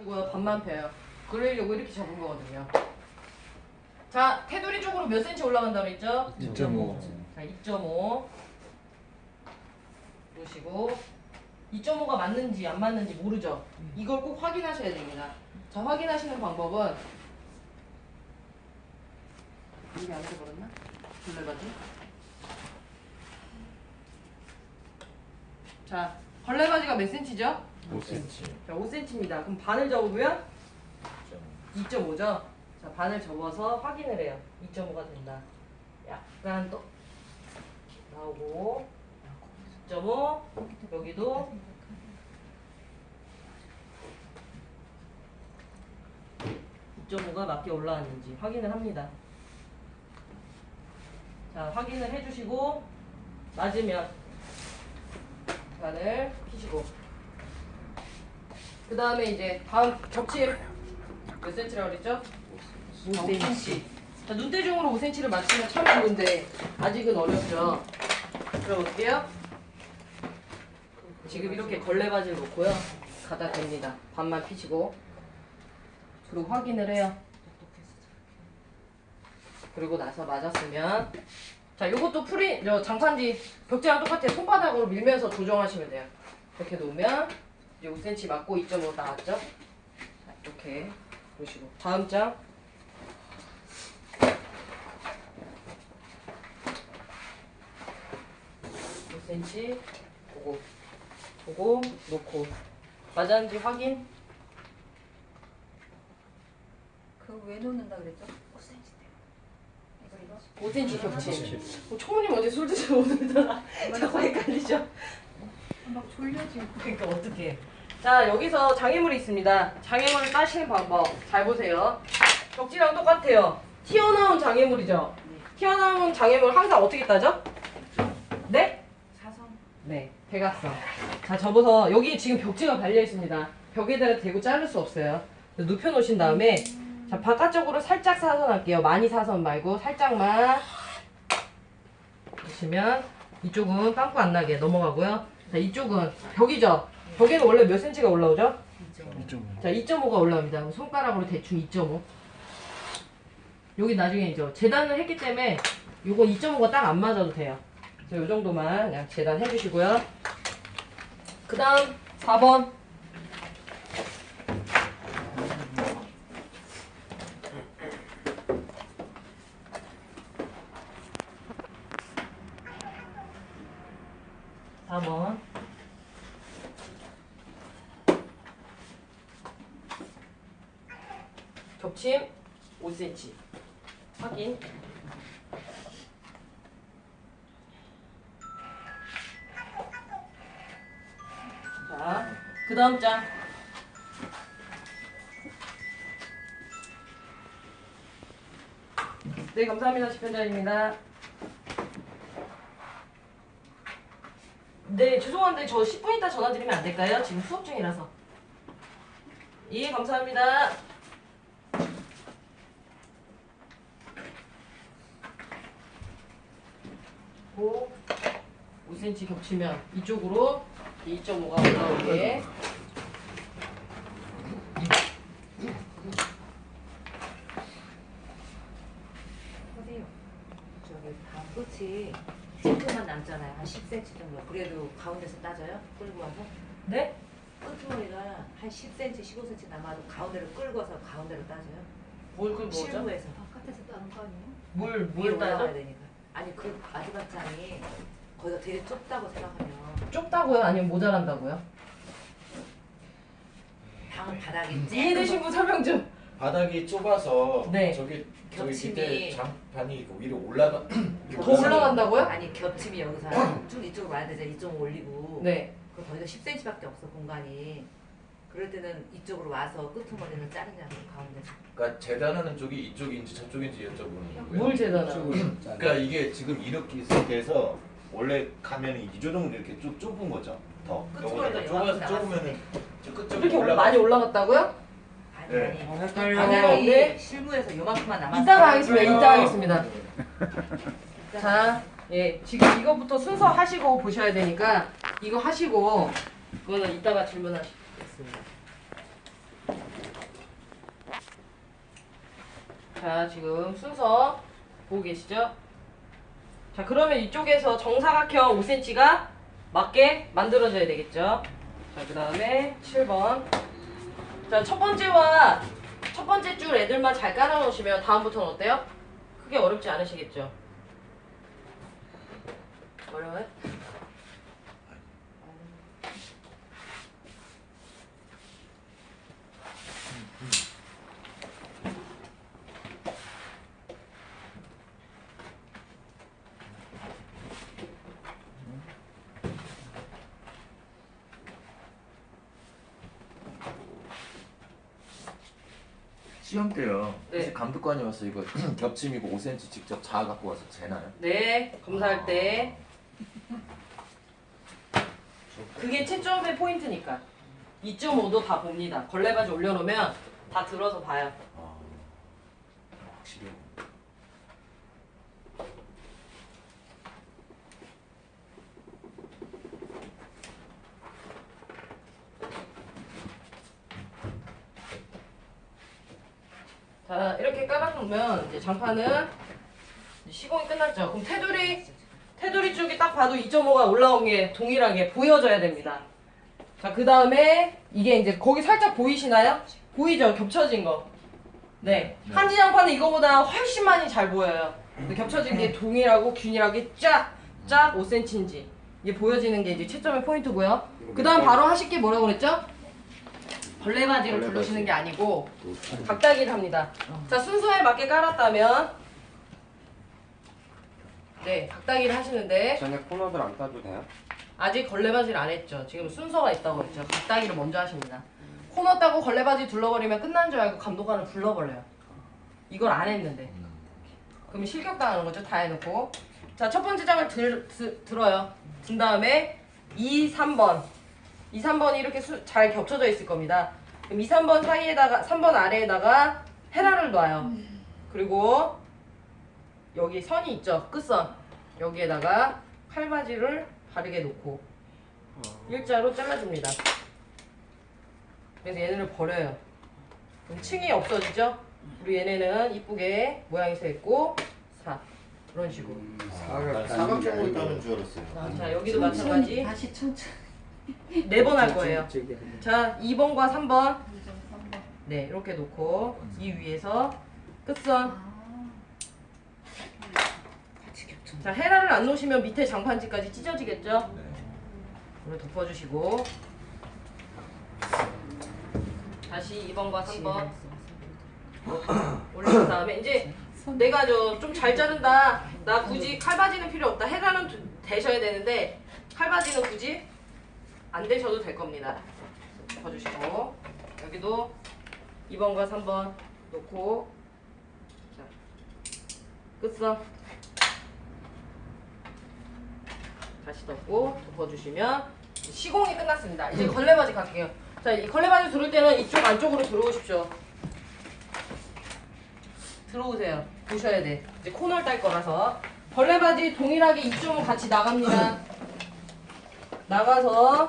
이거요 반만 펴요. 그러려고 이렇게 접은 거거든요. 자 테두리 쪽으로 몇 센치 올라간다 그랬죠? 2.5. 자 2.5 보시고 2.5가 맞는지 안 맞는지 모르죠? 이걸 꼭 확인하셔야 됩니다. 자 확인하시는 방법은 이게 안 돼버렸나? 걸레바지? 자 걸레바지가 몇 센치죠? 5cm. 자 5cm입니다. 그럼 반을 접으면 2.5죠? 자, 반을 접어서 확인을 해요. 2.5가 된다. 약간 또 나오고 2.5 여기도 2.5가 맞게 올라왔는지 확인을 합니다. 자, 확인을 해주시고 맞으면 반을 피시고 그 다음에 이제 다음 겹칠 몇 센치라고 그랬죠? 5cm. 자, 눈대중으로 5cm를 맞추면 참 좋은데 아직은 어렵죠. 그럼 해요? 지금 이렇게 걸레바지를 놓고요. 가다 됩니다. 반만 피시고 그리고 확인을 해요. 그리고 나서 맞았으면 자, 요것도 프리 저 장판지 벽지랑 똑같아. 손바닥으로 밀면서 조정하시면 돼요. 이렇게 놓으면 이제 5cm 맞고 2.5 나왔죠? 자, 이렇게 보시고. 다음 장. 몇 cm 보고 보고 놓고. 맞았는지 확인? 그거 왜 놓는다 그랬죠? 5cm 이거 5cm 겹치. 어, 총무님 어제 술 드시고 오늘따라? 졸려지고 그러니까 어떻게? 자 여기서 장애물이 있습니다. 장애물을 따시는 방법 잘 보세요. 벽지랑 똑같아요. 튀어나온 장애물이죠. 튀어나온 장애물 항상 어떻게 따죠? 네? 사선 네. 대각선. 자 접어서 여기 지금 벽지가 달려 있습니다. 벽에다가 대고 자를 수 없어요. 눕혀 놓으신 다음에 자 바깥쪽으로 살짝 사선 할게요. 많이 사선 말고 살짝만 보시면 이쪽은 빵꾸 안 나게 넘어가고요. 자 이쪽은 벽이죠. 벽에는 원래 몇 cm가 올라오죠? 2.5. 자 2.5가 올라옵니다. 손가락으로 대충 2.5. 여기 나중에 이제 재단을 했기 때문에 요건 2.5가 딱 안 맞아도 돼요. 그래서 요 정도만 그냥 재단해 주시고요. 그 다음 4번. 사번 겹침 5cm 확인 자, 그 다음 장 네, 감사합니다. 집현장입니다. 네, 죄송한데 저 10분 있다 전화 드리면 안 될까요? 지금 수업 중이라서. 예, 감사합니다. 고 5cm 겹치면 이쪽으로 2.5가 올라오게 보세요 저기 남잖아요 한 10cm 정도 그래도 가운데서 따져요? 끌고 와서 네? 끝머리가 한 10cm 15cm 남아도 가운데로 끌고서 가운데로 따져요 뭘 끌고 오죠? 실무에서 바깥에서 따는 거 아니에요? 물, 물 따죠? 되니까 아니 그 아주바짱이 거기가 되게 좁다고 생각하면 좁다고요? 아니면 모자란다고요? 방 바닥이 이해되신 분 설명 좀. 바닥이 좁아서 네. 저기 저기 겹침이- 밑에 장판이 그 위로 올라가 더 올라간다고요? 아니 겹침이 여기서 쭉 이쪽으로 와야 되잖아. 이쪽 올리고. 네. 그 거기가 10cm밖에 없어 공간이. 그럴 때는 이쪽으로 와서 끄트머리는 자르냐고 가운데서 그러니까 재단하는 쪽이 이쪽인지 저쪽인지 여쭤보는 거고요. 물 재단하고 그러니까 이게 지금 이렇게 돼서 원래 가면은 2조 정도 이렇게 쭉 좁은 거죠. 더. 끝으로 좁아서 좁으면은 끝쪽 이렇게 올라가. 많이 올라갔다고요? 아니 네. 아니. 어, 아니 아니 네. 실무에서 요만큼만 남았어요. 이따가 하겠습니다. 이따가 하겠습니다. 자, 예 지금 이거부터 순서 하시고 보셔야 되니까 이거 하시고 그거는 이따가 질문하시겠습니다. 자, 지금 순서 보고 계시죠? 자, 그러면 이쪽에서 정사각형 5cm가 맞게 만들어져야 되겠죠? 자, 그 다음에 7번. 자, 첫 번째와 첫 번째 줄 애들만 잘 깔아 놓으시면 다음부터는 어때요? 크게 어렵지 않으시겠죠? 어려워요? 시험 때요. 네. 혹시 감독관이 와서 이거 겹침이고 5cm 직접 자 갖고 와서 재나요? 네, 검사할 때. 그게 채점의 포인트니까. 2.5도 다 봅니다. 걸레바지 올려놓으면 다 들어서 봐요. 아, 확실히. 자, 이렇게 깔아놓으면 이제 장판은 시공이 끝났죠. 그럼 테두리, 테두리 쪽이 딱 봐도 2.5가 올라온 게 동일하게 보여져야 됩니다. 자, 그 다음에 이게 이제 거기 살짝 보이시나요? 보이죠? 겹쳐진 거. 네. 네. 한지 장판은 이거보다 훨씬 많이 잘 보여요. 근데 겹쳐진 게 동일하고 균일하게 쫙, 쫙 5cm인지. 이게 보여지는 게 이제 채점의 포인트고요. 그 다음 바로 하실 게 뭐라고 그랬죠? 벌레 바지를 벌레바지. 두르시는 게 아니고 각다기를 합니다. 자 순서에 맞게 깔았다면 네 각다기를 하시는데 전에 코너들 안 따도 돼요? 아직 걸레 바지를 안 했죠. 지금 순서가 있다고 그랬죠. 각다기를 먼저 하십니다. 코너 따고 걸레 바지 둘러버리면 끝난 줄 알고 감독관을 불러버려요. 이걸 안 했는데 그럼 실격당하는 거죠. 다 해놓고 자 첫 번째 장을 들, 드, 들어요. 든 다음에 2, 3번 2, 3번이 이렇게 수, 잘 겹쳐져 있을 겁니다. 그럼 2, 3번 사이에다가 3번 아래에다가 헤라를 놔요. 그리고 여기 선이 있죠. 끝선 여기에다가 칼바지를 바르게 놓고 일자로 잘라줍니다. 그래서 얘네를 버려요. 그럼 층이 없어지죠? 우리 얘네는 이쁘게 모양이 서 있고 4 그런 식으로. 난 사각형으로 있다는 줄 알았어요. 자 여기도 마찬가지 다시 천천히. 네 번 할 거예요. 자 2번과 3번. 네 이렇게 놓고 이 위에서 끝선. 겹쳐. 자 헤라를 안 놓으시면 밑에 장판지까지 찢어지겠죠? 네. 이걸 덮어주시고. 다시 2번과 3번. 올린 다음에 이제 내가 저 좀 잘 자른다. 나 굳이 칼바지는 필요 없다. 헤라는 두- 대셔야 되는데 칼바지는 굳이 안 대셔도 될 겁니다 덮어주시고 여기도 2번과 3번 놓고 자 끝선 다시 덮고 덮어주시면 시공이 끝났습니다. 이제 걸레바지 갈게요. 자, 이 걸레바지 들어올 때는 이쪽 안쪽으로 들어오십시오. 들어오세요. 보셔야 돼. 이제 코너를 딸 거라서. 걸레바지 동일하게 2.5 같이 나갑니다. 나가서